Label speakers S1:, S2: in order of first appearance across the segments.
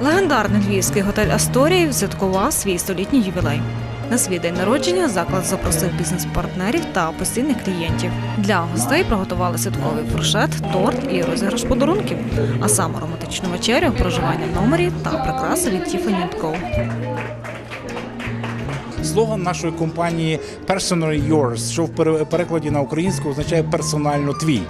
S1: Легендарний львівський готель Асторія святкував свій столітній ювілей. На свій день народження заклад запросив бізнес-партнерів та постійних клієнтів. Для гостей приготували святковий фуршет, торт і розіграш подарунків, а саме романтичну вечерю, проживання в номері та прикраси від Tiffany Co.
S2: Слоган нашої компанії Personally Yours, що в перекладі на українську означає персонально твій.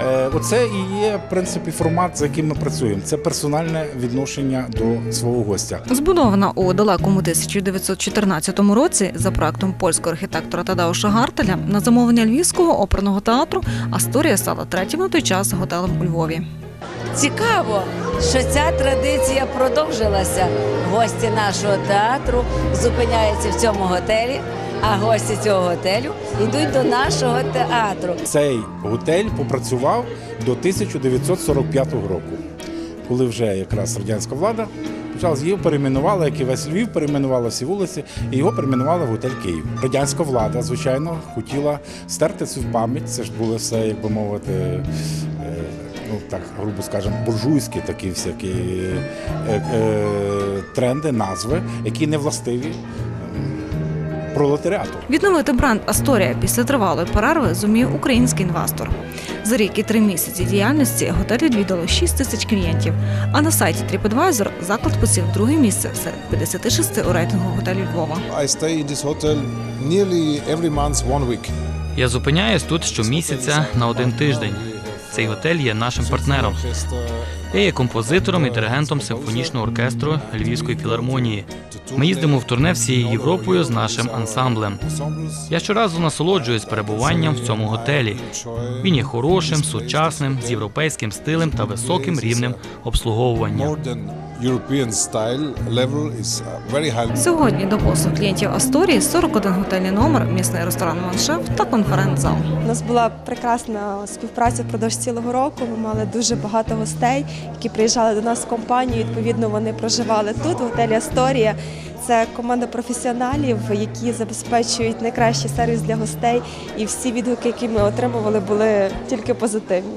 S2: Е, Оце і є в принципі формат, за яким ми працюємо. Це персональне відношення до свого гостя.
S1: Збудована у далекому 1914 році за проектом польського архітектора Тадауша Гартеля на замовлення Львівського оперного театру Асторія стала третім на той час готелем у Львові.
S3: Цікаво, що ця традиція продовжилася. Гості нашого театру зупиняються в цьому готелі, а гості цього готелю йдуть до нашого театру.
S2: Цей готель попрацював до 1945 року, коли вже якраз радянська влада почала його перейменувала, як і весь Львів, перейменувала всі вулиці, і його перейменували в готель Київ. Радянська влада, звичайно, хотіла стерти цю пам'ять. Це ж були все, як би мовити. е, Ну так грубо скажемо, буржуйські такі всякі е, е, тренди, назви, які не властиві пролетаріату.
S1: Відновити бренд Асторія після тривалої перерви зумів український інвестор. За рік і три місяці діяльності готель відвідало 6 тисяч клієнтів. А на сайті TripAdvisor заклад посів друге місце серед 56 у рейтингу готелів Львова.
S4: I stay in this hotel nearly every month, one week.
S5: Я зупиняюсь тут щомісяця на один тиждень. Цей готель є нашим партнером. Я є композитором і диригентом симфонічного оркестру Львівської філармонії. Ми їздимо в турне всією Європою з нашим ансамблем. Я щоразу насолоджуюсь перебуванням в цьому готелі. Він є хорошим, сучасним, з європейським стилем та високим рівнем обслуговування.
S4: European style level is uh, very high.
S1: Сьогодні до послуг клієнтів Асторії 41 готельний номер, місний ресторан Маншеф та конференц-зал.
S6: У нас була прекрасна співпраця впродовж цілого року. Ми мали дуже багато гостей, які приїжджали до нас в компанію. Відповідно, вони проживали тут, в готелі Асторія. Це команда професіоналів, які забезпечують найкращий сервіс для гостей. І всі відгуки, які ми отримували, були тільки позитивні.